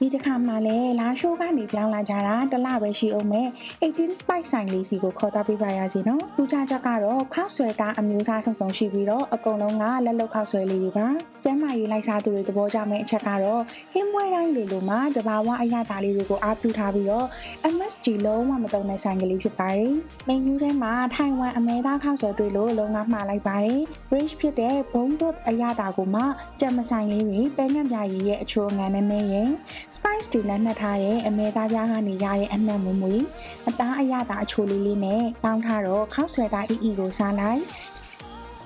ဒီတစ်ခါမှလည်းလာရှိုးကနေပြောင်းလာကြတာတစ်လပဲရှိအောင်မဲ့18 spice ဆိုင်လေးစီကိုခေါ်သွားပေးပါရစေနော်။လူချချက်ကတော့ခောက်ဆွဲတာအမျိုးအစားစုံစုံရှိပြီးတော့အကုန်လုံးကလက်လုတ်ခောက်ဆွဲလေးတွေပါ။ကျမ်းမာရေးလိုက်စားသူတွေသဘောကျမယ့်အချက်ကတော့ဟင်းမွေးတိုင်းလိုလိုမှာတဘာဝအရသာလေးတွေကိုအားပြုထားပြီးတော့ MSG လုံးဝမတုံတဲ့ဆိုင်ကလေးဖြစ်ပါတယ်။မင်းယူထဲမှာထိုင်ဝမ်အမဲသားခောက်ဆွဲတွေ့လို့လုံးဝမှားလိုက်ပါတယ်။ British ဖြစ်တဲ့ Bone Broth အရသာကိုမှကြက်မဆိုင်လေးတွေပဲညံ့ပြရည်ရဲ့အချိုးငန်းနဲ့နဲ့ရင် spice တွေနဲ့နှက်ထားတဲ့အမဲသားပြားကနေရတဲ့အနှံ့မွေ့မွေ့အသားအရသာအချိုလေးလေးနဲ့ပေါင်းထားတော့ခောက်ဆွဲတာအီအီကိုစားလိုက်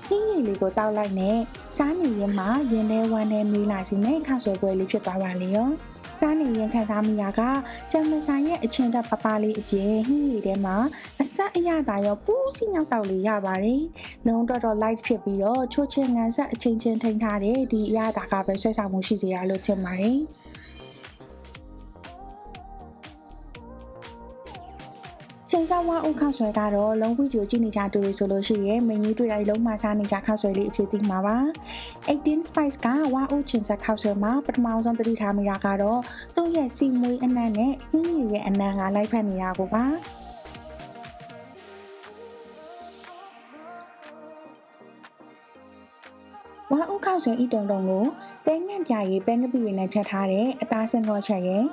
ဟင်းရီလေးကိုတောက်လိုက်နဲ့စားနေရင်မှရင်ထဲဝမ်းထဲမီးလာစီနဲ့ခောက်ဆွဲပွဲလေးဖြစ်သွားပါလေရောစားနေရင်ခံစားမိတာကဂျမန်ဆိုင်ရဲ့အချင်းတက်ပပလေးအပြင်ဟင်းရီထဲမှာအဆက်အရသာရောပူးစီနောက်တောက်လေးရပါတယ်။လုံးတော်တော် light ဖြစ်ပြီးတော့ချိုးချင်းငန်းဆက်အချင်းချင်းထိန်းထားတဲ့ဒီအရသာကပဲဆွဲဆောင်မှုရှိစေရလို့ထင်ပါတယ်။ ချိန်စားဝါဥခောက်ဆွဲကတော့လုံးဝီဒီယိုကြည့်နေကြသူတွေဆိုလို့ရှိရင်မင်းကြီးတွေ့တိုင်းလုံးမစားနေကြခောက်ဆွဲလေးအဖြစ်သိမှာပါ18 spice ကဝါဥချင်းဆက်ခောက်ဆွဲမှာပထမဆုံးသတိထားမိတာကတော့သူ့ရဲ့စီမွေးအနံ့နဲ့ဟင်းရည်ရဲ့အနံ့ကလိုက်ဖက်နေတာကိုပါ ဝါဥခောက်ဆွဲဤတုံတုံကိုပဲငှက်ပြရေးပဲငပိတွေနဲ့ချက်ထားတဲ့အသားစင်တော့ချက်ရဲ့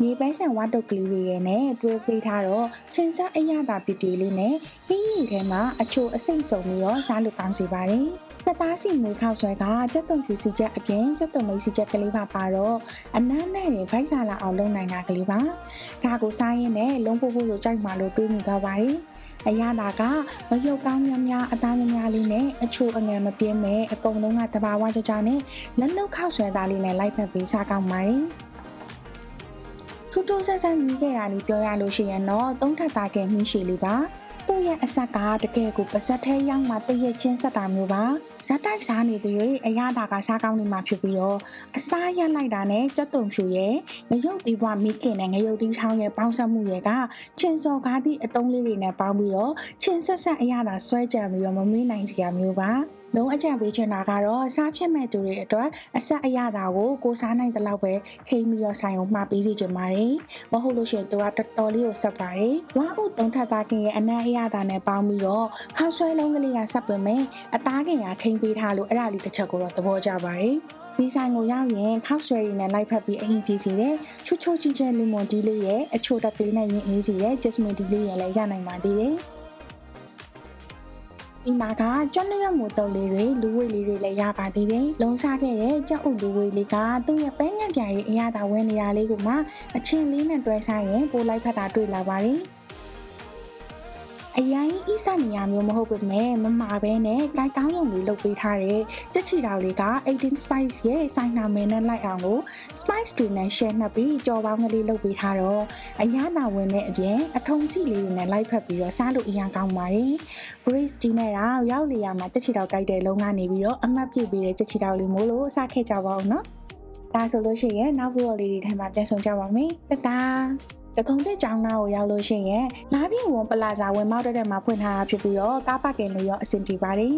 မြေပဲဆန်ဝါတုတ်ကလေးတွေရဲ့နဲ့တွဲပေးထားတော့ချင်းစားအရသာပီတီလေးနဲ့ဟင်းရည်ထဲမှာအချိုအစိမ့်စုံပြီးတော့စားလို့ကောင်းစေပါတယ်စက်သားစီမွေခောက်ဆွဲကစက်တုံဖြူစီချက်အပြင်စက်တုံမိတ်စီချက်ကလေးပါပါတော့အနမ်းနဲ့ဗိုက်စာလာအောင်လုပ်နိုင်တာကလေးပါဒါကိုစားရင်းနဲ့လုံးပို့ဖို့ဆိုကြိုက်မှလို့တွေးမိတော့ပါတယ် အရသာကငရုတ်ကောင်းများများအသားများများလေးနဲ့အချိုအငယ်မပြင်းမဲ့အကုန်လုံးကတဘာဝကြကြနဲ့လက်နှုတ်ခောက်ဆွဲသားလေးနဲ့လိုက်ဖက်ပြီးစားကောင်းပါတယ်ထူးထူးဆန်းဆန်းမြည်ခဲ့တာလေးပြောရလို့ရှိရင်တော့သုံးထပ်သားကဲမြည်ရှိလေးပါ သူ့ရဲ့အဆက်ကတကယ်ကိုပါဇက်ထဲရောက်မှတည့်ရချင်းဆက်တာမျိုးပါဇက်တိုက်စားနေတဲ့၍အရသာကစားကောင်းနေမှဖြစ်ပြီးတော့အစားရလိုက်တာနဲ့ကြက်တုံဖြူရဲ့ငရုတ်တီးပွားမိခင်နဲ့ငရုတ်တီးထောင်းရဲ့ပေါင်းစပ်မှုရဲ့ကချင်းစော်ကားသည့်အတုံးလေးတွေနဲ့ပေါင်းပြီးတော့ချင်းဆက်ဆက်အရသာဆွဲကြံပြီးတော့မမေးနိုင်စရာမျိုးပါ လုံးအကြံပေးချင်တာကတော့စားဖြစ်မဲ့သူတွေအတွက်အဆက်အရသာကိုကိုစားနိုင်တဲ့လောက်ပဲခိမ့်ပြီးတော့ဆိုင်အောင်မှာပေးစီချင်ပါတယ်။မဟုတ်လို့ရှိရင်သူကတော်တော်လေးကိုဆက်ပါတယ်။ဝါဥတုံးထပ်သားခင်ရဲ့အနံ့အရသာနဲ့ပေါင်းပြီးတော့ခောက်ဆွဲလုံးကလေးကဆက်ပင်မယ်အသားခင်ကထိမ့်ပေးထားလို့အဲ့ဒါလေးတစ်ချက်ကိုတော့သဘောကျပါတယ်။ဒီဆိုင်ကိုရောက်ရင်ခောက်ဆွဲရည်နဲ့လိုက်ဖက်ပြီးအရင်ပြည်စီတဲ့ချွတ်ချွတ်ချင်းချင်းလီမွန်ဒီလေးရဲ့အချိုတက်ကလေးနဲ့ရင်အေးစီရဲ့ jasmine ဒီလေးရဲ့လည်းရနိုင်ပါသေးတယ်။ ဒီမှာကကျွမ်းနရွက်မို့တုပ်လေးတွေလူဝိတ်လေးတွေလည်းရပါသေးတယ်။လုံစားခဲ့တဲ့ကြောက်ဥလူဝိတ်လေးကသူ့ရဲ့ပဲငှက်ပြားရဲ့အရသာဝင်နေရလေးကိုမှအချင်းလေးနဲ့တွဲဆိုင်ရင်ပိုလိုက်ဖက်တာတွေ့လာပါတယ်။ အရင်ဤစနေရမျိုးမဟုတ်ပေမဲ့မမာပဲနဲ့ကိုက်ကောင်းရုံလေးလုပ်ပေးထားတဲ့တက်ချီတော်လေးက18 spice ရဲ့ဆိုင်နာမည်နဲ့လိုက်အောင်ကို spice တွေနဲ့ share နှပ်ပြီးကြော်ပေါင်းကလေးလုပ်ပေးထားတော့အရသာဝင်တဲ့အပြင်အထုံစီလေးတွေနဲ့လိုက်ဖက်ပြီးတော့စားလို့အရင်ကောင်းပါတယ် Grace ဒီနဲ့တော့ရောက်လေရမှာတက်ချီတော်ကြိုက်တဲ့လုံးကနေပြီးတော့အမှတ်ပြပေးတဲ့တက်ချီတော်လေးမို့လို့စားခဲ့ကြပါအောင်နော်ဒါဆိုလို့ရှိရင်နောက်ဗီဒီယိုလေးတွေထဲမှာပြန်ဆောင်ကြပါမယ်တတား တကုံတဲ့ကျောင်းသားကိုရောက်လို့ရှိရင်လာပြည့်ဝန်ပလာဇာဝင်မောက်တဲ့မှာဖွင့်ထားတာဖြစ်ပြီးတော့ကားပါကင်လေးရောအဆင်ပြေပါတယ်